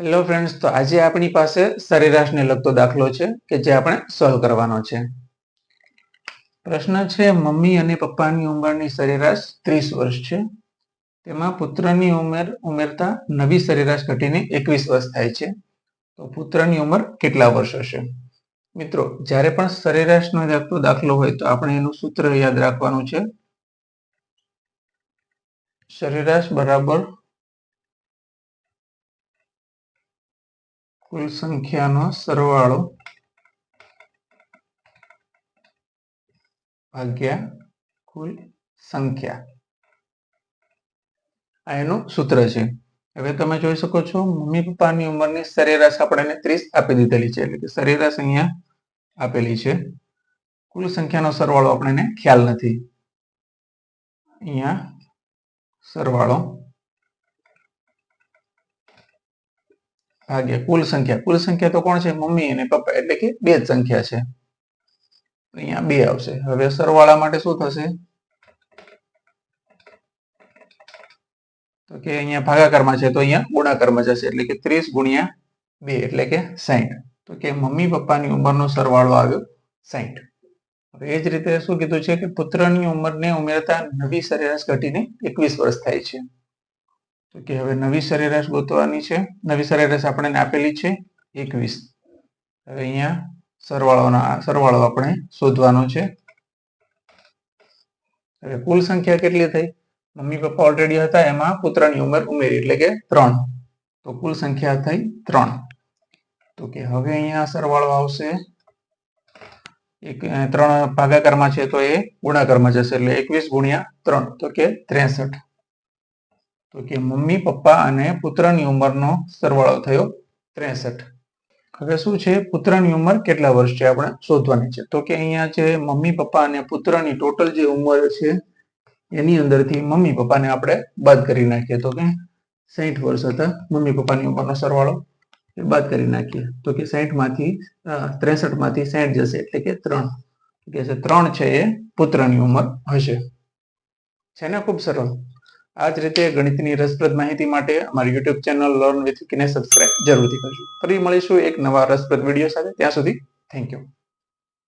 Hello friends તો આજે આપણી પાસે સરેરાશને લગતો દાખલો છે કે જે આપણે સોલ્વ કરવાનો છે. પ્રશ્ન છે, મમ્મી અને પપ્પાની ઉંમરની સરેરાશ ત્રીસ વર્ષ છે. તેમાં પુત્રની ઉંમર ઉમેરતા નવી સરેરાશ ઘટીને એકવીસ વર્ષ થાય છે. તો પુત્રની ઉંમર કેટલા વર્ષ હશે? મિત્રો, જ્યારે પણ સરેરાશનો લગતો દાખલો હોય તો આપણે એનું સૂત્ર યાદ રાખવાનું છે. સરેરાશ બરાબર કુલ સંખ્યાનો સરવાળો ભાગ્યા કુલ સંખ્યા. આ એનું સૂત્ર છે. હવે તમે જોઈ શકો છો, મમ્મી પપ્પાની ઉંમરની સરેરાશ આપણને ત્રીસ આપી દીધેલી છે, એટલે કે સરેરાશ અહીંયા આપેલી છે. કુલ સંખ્યાનો સરવાળો આપણને ખ્યાલ નથી. અહીંયા સરવાળો ભાગ્યા. કુલ સંખ્યા. કુલ સંખ્યા તો કોણ છે? મમ્મી અને પપ્પા. એટલે કે બે જ સંખ્યા છે. અહીંયા બે આવશે. હવે સરવાળા માટે શું થશે? તો કે અહીંયા ભાગાકારમાં છે, તો અહીંયા ગુણાકારમાં જશે. એટલે કે ત્રીસ ગુણ્યા બે, એટલે કે સાહીઠ તો કે મમ્મી પપ્પાની ઉંમરનો સરવાળો આવ્યો સાહીઠ હવે એ જ રીતે શું કીધું છે કે પુત્રની ઉંમરને ઉમેરતા નવી સરેરાશ ઘટીને એકવીસ વર્ષ થાય છે. તો કે હવે નવી સરેરાશ ગોતવાની છે. નવી સરેરાશ આપણને આપેલી છે એકવીસ. હવે અહીંયા સરવાળોના, સરવાળો આપણે શોધવાનો છે. હવે કુલ સંખ્યા કેટલી થઈ? મમ્મી પપ્પા ઓલરેડી હતા, એમાં પુત્રની ઉંમર ઉમેરી, એટલે કે ત્રણ. તો કુલ સંખ્યા થઈ ત્રણ. તો કે હવે અહીંયા સરવાળો આવશે. એક, ત્રણ ભાગાકારમાં છે તો એ ગુણાકારમાં જશે, એટલે એકવીસ ગુણ્યા ત્રણ, તો કે ત્રેસઠ. તો કે મમ્મી, પપ્પા અને પુત્રની ઉંમરનો સરવાળો થયો ત્રેસઠ. હવે શું છે? પુત્રની ઉંમર કેટલા વર્ષ છે આપણે શોધવાની છે? તો કે અહીંયા છે મમ્મી, પપ્પા અને પુત્રની ટોટલ જે ઉંમર છે, એની અંદરથી મમ્મી, પપ્પાને આપણે બાદ કરી નાખીએ. તો કે સાહીઠ વર્ષ હતા મમ્મી, પપ્પાની ઉંમરનો સરવાળો. એ બાદ કરી નાખીએ. તો કે સાહીઠમાંથી ત્રેસઠમાંથી સાહીઠ જશે એટલે કે ત્રણ. કે ત્રણ છે એ પુત્રની ઉંમર હશે. છે ને? ખૂબ સરળ. આ જ રીતે ગણિતની રસપ્રદ માહિતી માટે અમારી યુટ્યુબ ચેનલ લર્ન વિથ વિકીને સબસ્ક્રાઇબ જરૂરથી કરજો. ફરી મળીશું એક નવા રસપ્રદ વીડિયો સાથે. ત્યાં સુધી થેન્ક યુ